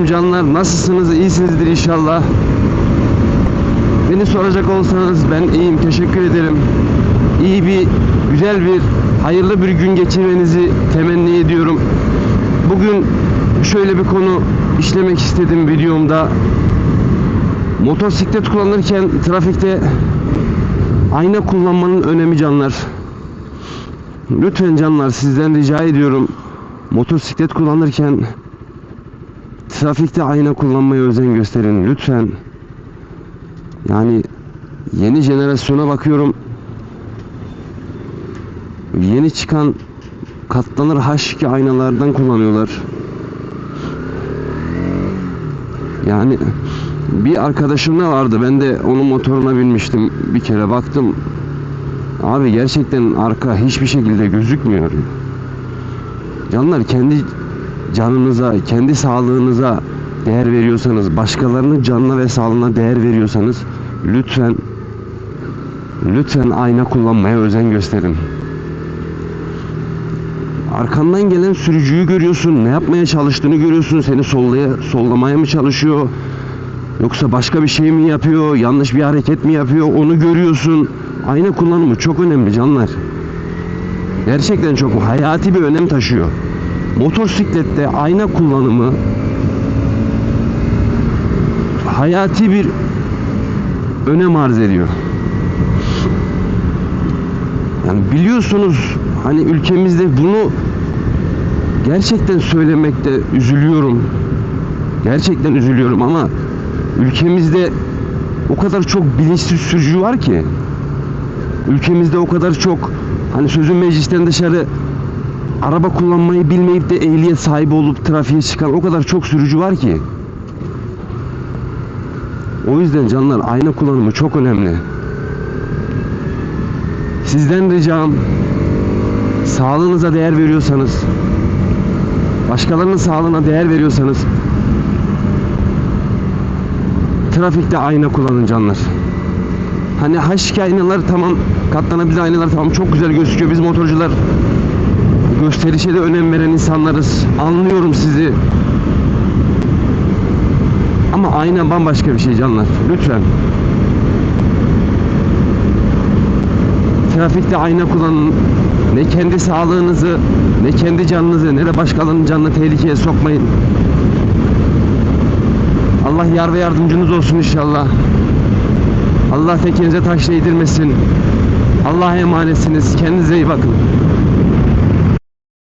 Selamünaleyküm canlar. Nasılsınız? İyisinizdir inşallah. Beni soracak olsanız ben iyiyim. Teşekkür ederim. İyi bir, güzel bir, hayırlı bir gün geçirmenizi temenni ediyorum. Bugün şöyle bir konu işlemek istedim videomda. Motosiklet kullanırken trafikte ayna kullanmanın önemi canlar. Lütfen canlar sizden rica ediyorum. Motosiklet kullanırken trafikte ayna kullanmaya özen gösterin lütfen. Yani yeni jenerasyona bakıyorum. Yeni çıkan katlanır H2 aynalardan kullanıyorlar. Yani bir arkadaşım ne vardı? Ben de onun motoruna binmiştim. Bir kere baktım. Abi gerçekten arka hiçbir şekilde gözükmüyor. Canlar kendi canınıza, kendi sağlığınıza değer veriyorsanız, başkalarının canına ve sağlığına değer veriyorsanız lütfen lütfen ayna kullanmaya özen gösterin. Arkandan gelen sürücüyü görüyorsun, ne yapmaya çalıştığını görüyorsun, seni sollaya, sollamaya mı çalışıyor? Yoksa başka bir şey mi yapıyor, yanlış bir hareket mi yapıyor onu görüyorsun. Ayna kullanımı çok önemli canlar. Gerçekten çok hayati bir önem taşıyor. Motosiklette ayna kullanımı hayati bir önem arz ediyor. Yani biliyorsunuz hani ülkemizde bunu gerçekten söylemekte üzülüyorum. Gerçekten üzülüyorum ama ülkemizde o kadar çok bilinçsiz sürücü var ki ülkemizde o kadar çok hani sözün meclisten dışarı araba kullanmayı bilmeyip de ehliyet sahibi olup trafiğe çıkan o kadar çok sürücü var ki. O yüzden canlar ayna kullanımı çok önemli. Sizden ricam sağlığınıza değer veriyorsanız başkalarının sağlığına değer veriyorsanız trafikte ayna kullanın canlar. Hani H2 aynalar tamam katlanabilir aynalar tamam çok güzel gözüküyor. Biz motorcular gösterişe de önem veren insanlarız. Anlıyorum sizi. Ama ayna bambaşka bir şey canlar. Lütfen. Trafikte ayna kullanın. Ne kendi sağlığınızı, ne kendi canınızı, ne de başkalarının canını tehlikeye sokmayın. Allah yar ve yardımcınız olsun inşallah. Allah tekinize taş değdirmesin. Allah'a emanetsiniz. Kendinize iyi bakın.